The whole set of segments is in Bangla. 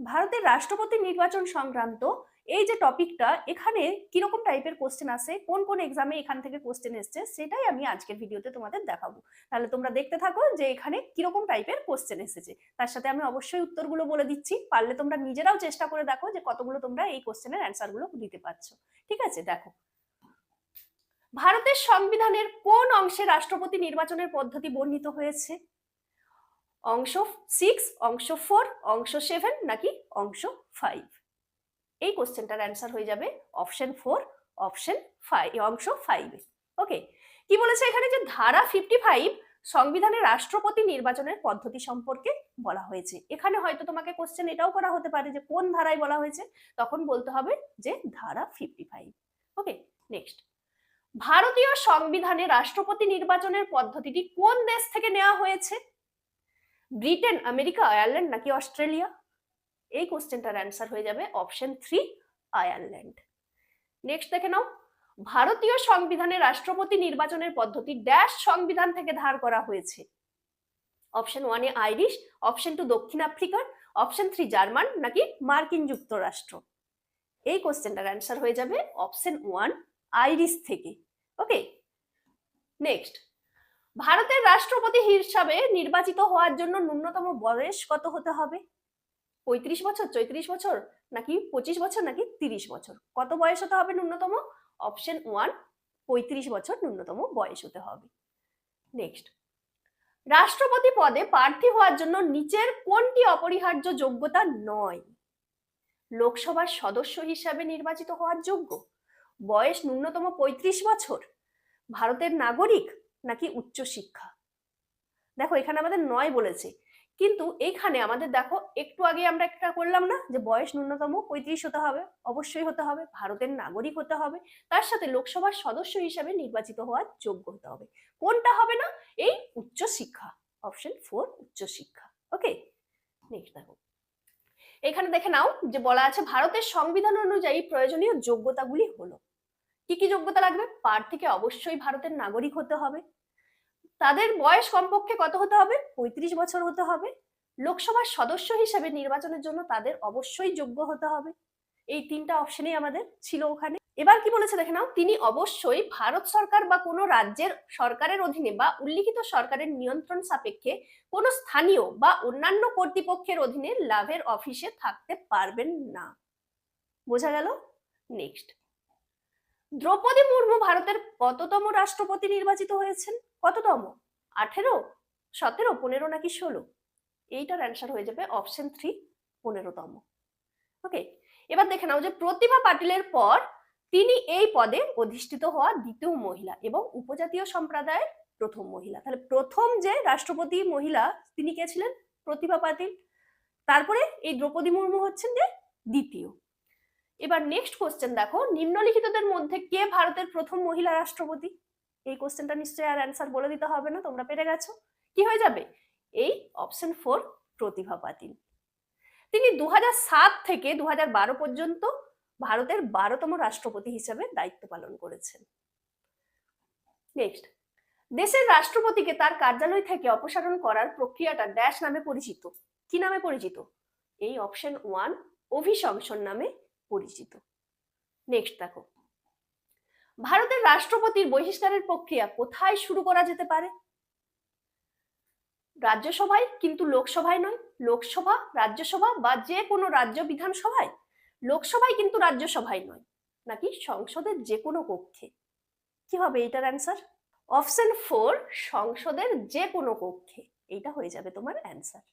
ভারতের রাষ্ট্রপতি নির্বাচন সংক্রান্ত এই যে টপিকটা, এখানে কীরকম টাইপের কোশ্চেন আসে? কোন কোন এক্সামে এখান থেকে কোশ্চেন এসছে? সেটাই আমি আজকের ভিডিওতে তোমাদের দেখাবো। তাহলে তোমরা দেখতে থাকো যে এখানে কীরকম টাইপের কোশ্চেন এসেছে। তার সাথে আমি অবশ্যই উত্তরগুলো বলে দিচ্ছি। পারলে তোমরা নিজেরাও চেষ্টা করে দেখো যে কতগুলো তোমরা এই কোশ্চেনের অ্যান্সারগুলো দিতে পারছ। ঠিক আছে? দেখো। ভারতের সংবিধানের কোন অংশে রাষ্ট্রপতি নির্বাচনের পদ্ধতি বর্ণিত হয়েছে? অংশ সিক্স অংশ ফোর অংশ সেভেন নাকি অংশ ফাইভ এই কোশ্চেনটার অ্যান্সার হয়ে যাবে অপশন ফোর অপশন ফাইভ অংশ ফাইভে ওকে কি বলেছে এখানে যে ধারা ফিফটি ফাইভ সংবিধানে রাষ্ট্রপতি নির্বাচনের পদ্ধতি সম্পর্কে বলা হয়েছে। এখানে হয়তো তোমাকে কোশ্চেন এটাও করা হতে পারে যে কোন ধারায় বলা হয়েছে। তখন বলতে হবে যে ধারা ফিফটি ফাইভ ওকে নেক্সট ভারতীয় সংবিধানে রাষ্ট্রপতি নির্বাচনের পদ্ধতিটি কোন দেশ থেকে নেওয়া হয়েছে? ব্রিটেন, আমেরিকা, আয়ারল্যান্ড নাকি অস্ট্রেলিয়া? এই কোশ্চেনটার অ্যান্সার হয়ে যাবে অপশন থ্রি, আয়ারল্যান্ড। নেক্সট দেখে নাও। ভারতীয় সংবিধানে রাষ্ট্রপতি নির্বাচনের পদ্ধতি ড্যাশ সংবিধান থেকে ধার করা হয়েছে। অপশন ওয়ানে আইরিশ অপশন টু দক্ষিণ আফ্রিকার অপশন থ্রি জার্মান, নাকি মার্কিন যুক্তরাষ্ট্র? এই কোশ্চেনটার অ্যান্সার হয়ে যাবে অপশন ওয়ান আইরিশ থেকে। ওকে নেক্সট ভারতের রাষ্ট্রপতি হিসাবে নির্বাচিত হওয়ার জন্য ন্যূনতম বয়স কত হতে হবে? পঁয়ত্রিশ বছর, চৈত্রিশ বছর, নাকি পঁচিশ বছর, নাকি তিরিশ বছর? কত বয়স হতে হবে ন্যূনতম? অপশন ওয়ান, পঁয়ত্রিশ বছর ন্যূনতম বয়স হতে হবে। নেক্সট। রাষ্ট্রপতি পদে প্রার্থী হওয়ার জন্য নিচের কোনটি অপরিহার্য যোগ্যতা নয়? লোকসভার সদস্য হিসাবে নির্বাচিত হওয়ার যোগ্য? বয়স ন্যূনতম পঁয়ত্রিশ বছর। ভারতের নাগরিক নাকি উচ্চশিক্ষা দেখো, এখানে আমাদের নয় বলেছে। কিন্তু এইখানে আমাদের দেখো, একটু আগে আমরা একটা করলাম না, যে বয়স ন্যূনতম পঁয়ত্রিশ হতে হবে, অবশ্যই হতে হবে, ভারতের নাগরিক হতে হবে, তার সাথে লোকসভার সদস্য হিসাবে নির্বাচিত হওয়ার যোগ্য হতে হবে। কোনটা হবে না? এই উচ্চশিক্ষা অপশন ফোর উচ্চশিক্ষা ওকে নেক্সট দেখো। এখানে দেখে নাও, যে বলা আছে, ভারতের সংবিধান অনুযায়ী প্রয়োজনীয় যোগ্যতাগুলি হলো। কি কি যোগ্যতা লাগবে? প্রার্থীকে অবশ্যই ভারতের নাগরিক হতে হবে তাদের বয়স কমপক্ষে কত হতে হবে? পঁয়ত্রিশ বছর হতে হবে। লোকসভার সদস্য হিসেবে নির্বাচনের জন্য তাদের অবশ্যই যোগ্য হতে হবে। এই তিনটা অপশনই আমাদের ছিল ওখানে। এবার কি বলেছে দেখে নাও? তিনি অবশ্যই ভারত সরকার বা কোনো রাজ্যের সরকারের অধীনে বা উল্লিখিত সরকারের নিয়ন্ত্রণ সাপেক্ষে কোনো স্থানীয় বা অন্যান্য কর্তৃপক্ষের অধীনে লাভের অফিসে থাকতে পারবেন না। বোঝা গেল? নেক্সট দ্রৌপদী মুর্মু ভারতের কততম রাষ্ট্রপতি নির্বাচিত হয়েছেন? কততম? আঠেরো? সতেরো? পনেরো নাকি ষোলো? এইটার অ্যান্সার হয়ে যাবে অপশন থ্রি পনেরোতম। ওকে এবার দেখে নাও যে প্রতিভা পাটিলের পর তিনি এই পদে অধিষ্ঠিত হওয়া দ্বিতীয় মহিলা এবং উপজাতীয় সম্প্রদায়ের প্রথম মহিলা। তাহলে প্রথম যে রাষ্ট্রপতি মহিলা তিনি কে ছিলেন? প্রতিভা পাটিল। তারপরে এই দ্রৌপদী মুর্মু হচ্ছেন যে দ্বিতীয়। এবার নেক্সট কোশ্চেন দেখো, নিম্নলিখিতদের মধ্যে কে ভারতের প্রথম মহিলা রাষ্ট্রপতি? এই কোশ্চেনটা নিশ্চয়ই আর অ্যান্সার বলে দিতে হবে না, তোমরা পেরে গেছো। কি হয়ে যাবে? এই অপশন ফোর প্রতিভা পাতিল। তিনি দু থেকে দুহাজার বারো পর্যন্ত ভারতের বারোতম রাষ্ট্রপতি হিসেবে দায়িত্ব পালন করেছেন। নেক্সট দেশের রাষ্ট্রপতিকে তার কার্যালয় থেকে অপসারণ করার প্রক্রিয়াটা ড্যাশ নামে পরিচিত। কি নামে পরিচিত? এই অপশন ওয়ান অভিশংসন নামে পরিচিত। নেক্সট দেখো। ভারতের রাষ্ট্রপতির বহিষ্কারের প্রক্রিয়া কোথায় শুরু করা যেতে পারে? রাজ্যসভায় কিন্তু লোকসভায় নয়, লোকসভা, রাজ্যসভা বা যে কোনো রাজ্য বিধানসভায়। লোকসভায় কিন্তু রাজ্যসভায় নয়, নাকি সংসদের যে কোনো কক্ষে? কি হবে এইটার অ্যান্সার অপশন ফোর সংসদের যে কোনো কক্ষে। এইটা হয়ে যাবে তোমার অ্যান্সার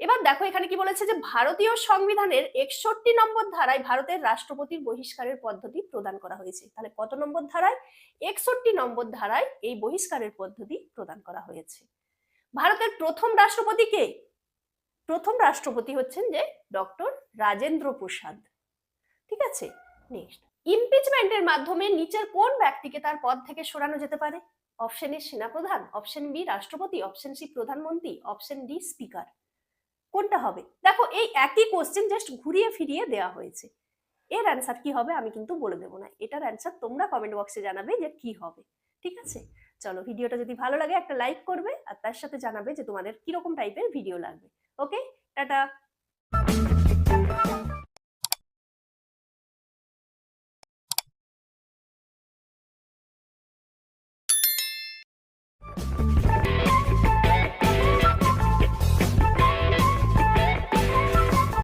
এবার দেখো এখানে কি বলেছে যে ভারতীয় সংবিধানের একষট্টি নম্বর ধারায় ভারতের রাষ্ট্রপতির বহিষ্কারের পদ্ধতি প্রদান করা হয়েছে। তাহলে কত নম্বর ধারায়? একষট্টি নম্বর ধারায় এই বহিষ্কারের পদ্ধতি প্রদান করা হয়েছে। ভারতের প্রথম রাষ্ট্রপতি কে? প্রথম রাষ্ট্রপতি হচ্ছেন যে ডক্টর রাজেন্দ্র প্রসাদ। ঠিক আছে? নেক্সট ইমপিচমেন্টের মাধ্যমে নিচের কোন ব্যক্তিকে তার পদ থেকে সরানো যেতে পারে? অপশন এ সেনাপ্রধান অপশন বি রাষ্ট্রপতি অপশন সি প্রধানমন্ত্রী অপশন ডি স্পিকার কোনটা হবে? দেখো, এই একই কোশ্চেন জাস্ট ঘুরিয়ে ফিরিয়ে দেওয়া হয়েছে। এর অ্যান্সার কি হবে আমি কিন্তু বলে দেবো না। এটার অ্যান্সার তোমরা কমেন্ট বক্সে জানাবে যে কি হবে। ঠিক আছে? চলো, ভিডিওটা যদি ভালো লাগে একটা লাইক করবে আর তার সাথে জানাবে যে তোমাদের কীরকম টাইপের ভিডিও লাগবে। Okay tata!